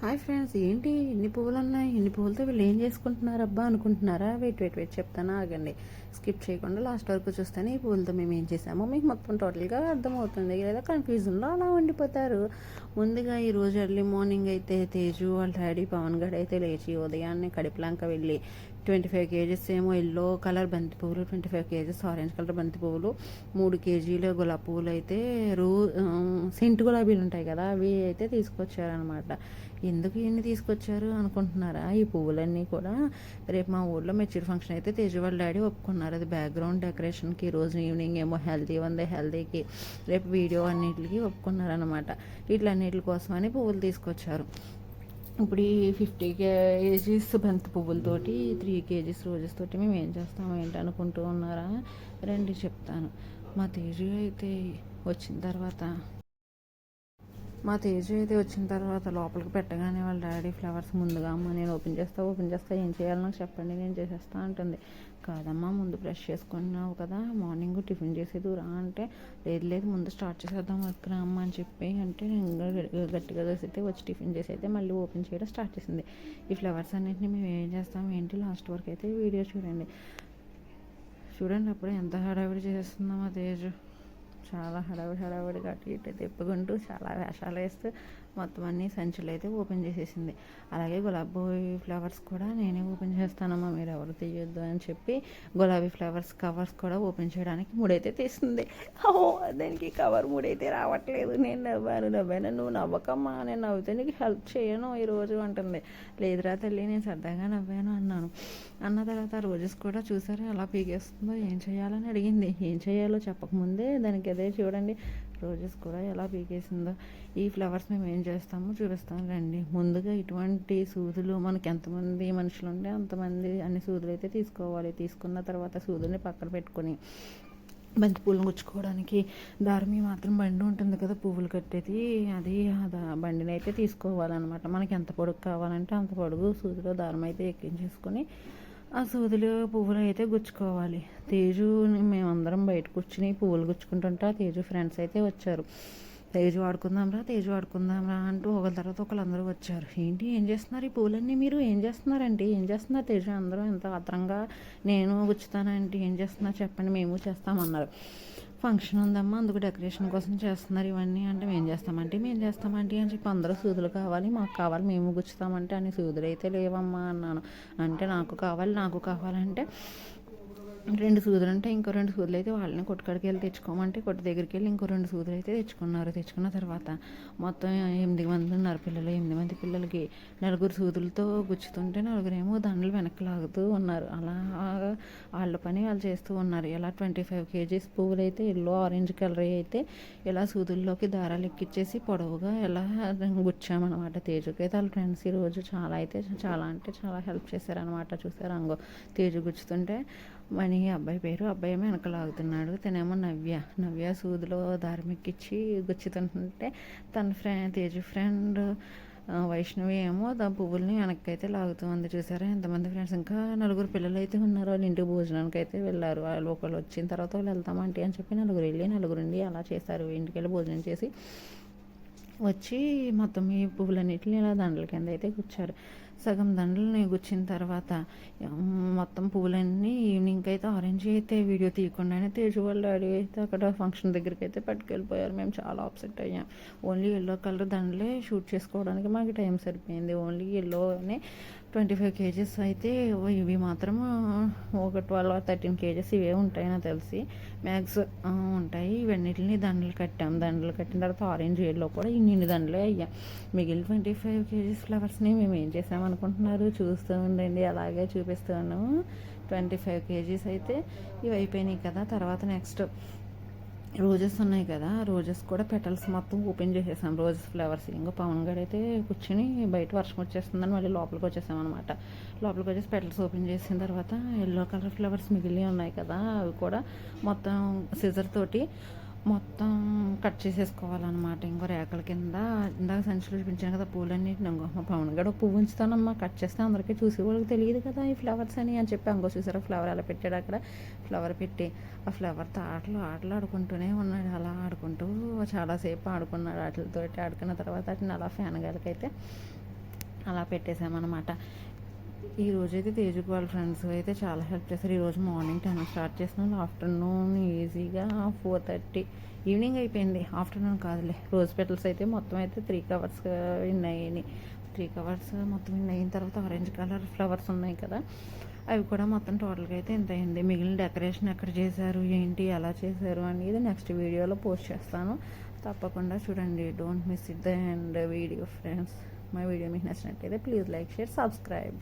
Hi friends ఏంటి ఇన్ని పువ్వులు ఉన్నాయి ఇన్ని పువ్వులతో వీళ్ళు ఏం చేసుకుంటున్నారు అబ్బా అనుకుంటున్నారా? వెయిట్ వెయిట్ వెయిట్ చెప్తాను ఆగండి. స్కిప్ చేయకుండా లాస్ట్ వరకు చూస్తేనే ఈ పువ్వులతో మేము ఏం చేసామో మీకు మొత్తం టోటల్గా అర్థమవుతుంది. లేదా కన్ఫ్యూజన్లో అలా ఉండిపోతారు. ముందుగా ఈరోజు ఎర్లీ మార్నింగ్ అయితే తేజు వాళ్ళ డాడీ పవన్ గడ్ అయితే లేచి ఉదయాన్నే కడిపలాంక వెళ్ళి ట్వంటీ ఫైవ్ కేజెస్ ఏమో ఎల్లో కలర్ బంతి పువ్వులు twenty five KGs orange colour బంతి పువ్వులు మూడు కేజీలు గులాబీ పువ్వులు అయితే రూ సెంటు గులాబీలు ఉంటాయి కదా అవి అయితే తీసుకొచ్చారనమాట ఎందుకు ఇవన్నీ తీసుకొచ్చారు అనుకుంటున్నారా? ఈ పువ్వులన్నీ కూడా రేపు మా ఊళ్ళో మెచ్యూర్ ఫంక్షన్ అయితే తేజు వాళ్ళ డాడీ ఒప్పుకున్నారు. అది బ్యాక్గ్రౌండ్ డెకరేషన్కి రోజు ఈవినింగ్ ఏమో హెల్తీ ఉంది హెల్తీకి రేపు వీడియో అన్నిటికి ఒప్పుకున్నారనమాట వీటిలన్నిటి కోసమని పువ్వులు తీసుకొచ్చారు. ఇప్పుడు ఈ ఫిఫ్టీ కేజీస్ బంతి పువ్వులతోటి త్రీ కేజీస్ రోజెస్ తోటి మేము ఏం చేస్తాము ఏంటి అనుకుంటూ ఉన్నారా? రండి చెప్తాను. మా తేజు అయితే వచ్చిన తర్వాత మా తేజు అయితే వచ్చిన తర్వాత లోపలికి పెట్టగానే వాళ్ళ డాడీ ఫ్లవర్స్ ముందుగా అమ్మ నేను ఓపెన్ చేస్తా ఓపెన్ చేస్తా ఏం చేయాలి నాకు చెప్పండి నేను చేసేస్తా అంటుంది. కాదమ్మా ముందు బ్రష్ చేసుకున్నావు కదా మార్నింగ్ టిఫిన్ చేసేది రా అంటే లేదు లేదు ముందు స్టార్ట్ చేసేద్దాం వర్క్ రా అమ్మ అని చెప్పి అంటే నేను ఇంకా గట్టిగా చేసైతే వచ్చి టిఫిన్ చేసి అయితే మళ్ళీ ఓపెన్ చేయడం స్టార్ట్ చేసింది. ఈ ఫ్లవర్స్ అన్నింటినీ మేము ఏం చేస్తాం ఏంటి లాస్ట్ వరకు అయితే వీడియో చూడండి. చూడండి అప్పుడు ఎంత హడావిడి చేస్తుందో మా తేజు. చాలా హడావిడి హడావిడిగా అటు ఇటు తిప్పుకుంటూ చాలా వేషాలు వేస్తూ మొత్తం అన్ని సంచులు అయితే ఓపెన్ చేసేసింది. అలాగే గులాబీ ఫ్లవర్స్ కూడా నేనే ఓపెన్ చేస్తానమ్మా మీరు ఎవరు తీయొద్దు అని చెప్పి గులాబీ ఫ్లవర్స్ కవర్స్ కూడా ఓపెన్ చేయడానికి మూడైతే తీస్తుంది ఓ దానికి కవర్ మూడైతే రావట్లేదు. నేను నవ్వాను నవ్వాను. నువ్వు నవ్వకమ్మా నేను నవ్వితే నీకు హెల్ప్ చేయను ఈరోజు అంటుంది. లేదురా తల్లి నేను సరదాగా నవ్వాను అన్నాను. అన్న తర్వాత రోజెస్ కూడా చూసారు ఎలా పీకేస్తుందో ఏం చేయాలని అడిగింది. ఏం చేయాలో చెప్పకముందే దానికి అదే చూడండి రోజెస్ కూడా ఎలా పీకేసిందో. ఈ ఫ్లవర్స్ మేము ఏం చేస్తామో చూపిస్తాను రండి. ముందుగా ఇటువంటి సూదులు మనకి ఎంతమంది మనుషులు ఉంటే అంతమంది అన్ని సూదులు అయితే తీసుకోవాలి. తీసుకున్న తర్వాత సూదుల్ని పక్కన పెట్టుకొని బంతి పూలను గుచ్చుకోవడానికి దారిమి మాత్రం బండి ఉంటుంది కదా పువ్వులు కట్టేది. అది బండిని అయితే తీసుకోవాలన్నమాట. మనకి ఎంత పొడుగు కావాలంటే అంత పొడుగు సూదిలో దారం అయితే ఎక్కించేసుకొని ఆ సూదులు పువ్వులు అయితే గుచ్చుకోవాలి. తేజు మేమందరం బయట కూర్చుని పువ్వులు గుచ్చుకుంటుంటే ఆ తేజు ఫ్రెండ్స్ అయితే వచ్చారు. తేజు వాడుకుందాంరా తేజు వాడుకుందాంరా అంటూ ఒకరి తర్వాత ఒకళ్ళందరూ వచ్చారు. ఏంటి ఏం చేస్తున్నారు ఈ పూలన్నీ మీరు? ఏం చేస్తున్నారంటే ఏం చేస్తున్నారు తేజు? అందరూ ఎంత ఆత్రంగా నేను గుచ్చుతానంటే ఏం చేస్తున్నారు చెప్పండి మేము చేస్తామన్నారు. ఫంక్షన్ ఉందమ్మా అందుకు డెకరేషన్ కోసం చేస్తున్నారు ఇవన్నీ అంటే మేము చేస్తామంటే మేము చేస్తామంటే అని చెప్పి అందరూ సూదులు కావాలి మాకు కావాలి మేము గుచ్చుతామంటే అని సూదులు అయితే లేవమ్మా అన్నాను. అంటే నాకు కావాలి నాకు కావాలంటే రెండు సూదులు అంటే ఇంకో రెండు సూదులు అయితే వాళ్ళని కొట్టుకాడికి వెళ్ళి తెచ్చుకోమంటే కొట్టు దగ్గరికి వెళ్ళి ఇంకో రెండు సూదులు అయితే తెచ్చుకున్నారు. తెచ్చుకున్న తర్వాత మొత్తం ఎనిమిది మంది ఉన్నారు పిల్లలు. ఎనిమిది మంది పిల్లలకి నలుగురు సూదులతో గుచ్చుతుంటే నలుగురేమో దండలు వెనక్కి లాగుతూ ఉన్నారు. అలా వాళ్ళ పని వాళ్ళు చేస్తూ ఉన్నారు. ఇలా ట్వంటీ ఫైవ్ కేజీస్ పువ్వులు అయితే ఎల్లో ఆరెంజ్ కలర్ అయితే ఇలా సూదుల్లోకి దారాలు ఎక్కిచ్చేసి పొడవుగా ఎలా గుచ్చామన్నమాట. తేజుకి అయితే వాళ్ళ ఫ్రెండ్స్ ఈరోజు చాలా అయితే చాలా అంటే చాలా హెల్ప్ చేశారనమాట చూసారు అంగో తేజు గుచ్చుతుంటే మణి అబ్బాయి పేరు అబ్బాయి ఏమో వెనక లాగుతున్నాడు తనేమో నవ్య నవ్య సూదిలో దారిమెక్కిచ్చి గుచ్చుతుంటే తన ఫ్రెండ్ తేజు ఫ్రెండ్ వైష్ణవి ఏమో దా పువ్వుల్ని వెనక్కి అయితే లాగుతుంది చూసారా? ఎంతమంది ఫ్రెండ్స్? ఇంకా నలుగురు పిల్లలు అయితే ఉన్నారు. వాళ్ళు ఇంటికి భోజనానికి అయితే వెళ్ళారు. వాళ్ళు ఒకళ్ళు వచ్చిన తర్వాత వాళ్ళు వెళ్తామంటే అని చెప్పి నలుగురు వెళ్ళి నలుగురు ఉండి అలా చేశారు. ఇంటికి వెళ్ళి భోజనం చేసి వచ్చి మొత్తం ఈ పువ్వులన్నింటినీ ఇలా దండల కింద అయితే కూర్చారు సగం దండలు గుచ్చిన తర్వాత మొత్తం పూలన్నీ ఈవినింగ్ అయితే ఆరెంజ్ అయితే వీడియో తీయకుండానే తేజు వాళ్ళ డాడీ అయితే అక్కడ ఫంక్షన్ దగ్గరికి అయితే పట్టుకెళ్ళిపోయారు. మేము చాలా అప్సెట్ అయ్యాం. ఓన్లీ ఎల్లో కలర్ దండలే షూట్ చేసుకోవడానికి మాకు టైం సరిపోయింది. ఓన్లీ ఎల్లోనే ట్వంటీ ఫైవ్ కేజెస్ అయితే ఇవి మాత్రం ఒక ట్వెల్వ్ థర్టీన్ కేజెస్ ఇవే ఉంటాయి నాకు తెలిసి. మ్యాక్స్ ఉంటాయి. ఇవన్నిటిని దండలు కట్టాం. దండలు కట్టిన తర్వాత ఆరెంజ్ ఎల్లో కూడా ఇన్ని దండలే అయ్యాం మిగిలిన ట్వంటీ ఫైవ్ కేజీస్ ఫ్లవర్స్ని మేము ఏం చేసామనుకుంటున్నారు చూస్తూ ఉండండి. అలాగే చూపిస్తూ ఉన్నాము. ట్వంటీ ఫైవ్ కేజీస్ అయితే ఇవి అయిపోయినాయి కదా. తర్వాత నెక్స్ట్ రోజెస్ ఉన్నాయి కదా రోజెస్ కూడా పెటల్స్ మొత్తం ఓపెన్ చేసేసాం. Roses flowers. ఇంకా పవన్ గారు అయితే కూర్చొని బయట వర్షం వచ్చేస్తుందని మళ్ళీ లోపలికి వచ్చేసాం అనమాట లోపలికి వచ్చేసి పెటల్స్ ఓపెన్ చేసిన తర్వాత ఎల్లో కలర్ ఫ్లవర్స్ మిగిలి ఉన్నాయి కదా అవి కూడా మొత్తం సిజర్ తోటి. మొత్తం కట్ చేసేసుకోవాలన్నమాట. ఇంకో రేకల కింద ఇందాక సంచులు చూపించాను కదా పూలన్నింటిని. ఇంకో మా పవన్ గడ పువ్వు ఉంచుతానమ్మా కట్ చేస్తే అందరికీ చూసి వాళ్ళకి తెలియదు కదా ఈ ఫ్లవర్స్ అని అని చెప్పి అంగో చూసారా? ఫ్లవర్ అలా పెట్టాడు అక్కడ. ఫ్లవర్ పెట్టి ఆ ఫ్లవర్తో ఆటలు ఆటలు ఆడుకుంటూనే ఉన్నాడు. అలా ఆడుకుంటూ చాలాసేపు ఆడుకున్నాడు వాటితోటి. ఆడుకున్న తర్వాత వాటిని అలా ఫ్యాన్ గాలికైతే అలా పెట్టేసామన్నమాట ఈ రోజైతే తేజుకు వాళ్ళ ఫ్రెండ్స్ అయితే చాలా హెల్ప్ చేస్తారు. ఈరోజు మార్నింగ్ టెన్ స్టార్ట్ చేసినాం ఆఫ్టర్నూన్ ఈజీగా ఫోర్ థర్టీ ఈవినింగ్ అయిపోయింది. ఆఫ్టర్నూన్ కాదులే రోజ్ పెటల్స్ అయితే మొత్తం అయితే త్రీ కవర్స్ విన్నాయి త్రీ కవర్స్ మొత్తం విన్ అయిన తర్వాత ఆరెంజ్ కలర్ ఫ్లవర్స్ ఉన్నాయి కదా అవి కూడా మొత్తం టోటల్గా అయితే ఇంత అయింది? మిగిలిన డెకరేషన్ ఎక్కడ చేశారు? ఏంటి? ఎలా చేశారు? అనేది నెక్స్ట్ వీడియోలో పోస్ట్ చేస్తాను. తప్పకుండా చూడండి. Don't miss it the end video friends మా వీడియో మీకు నచ్చినట్టయితే ప్లీజ్ లైక్ షేర్ సబ్స్క్రైబ్.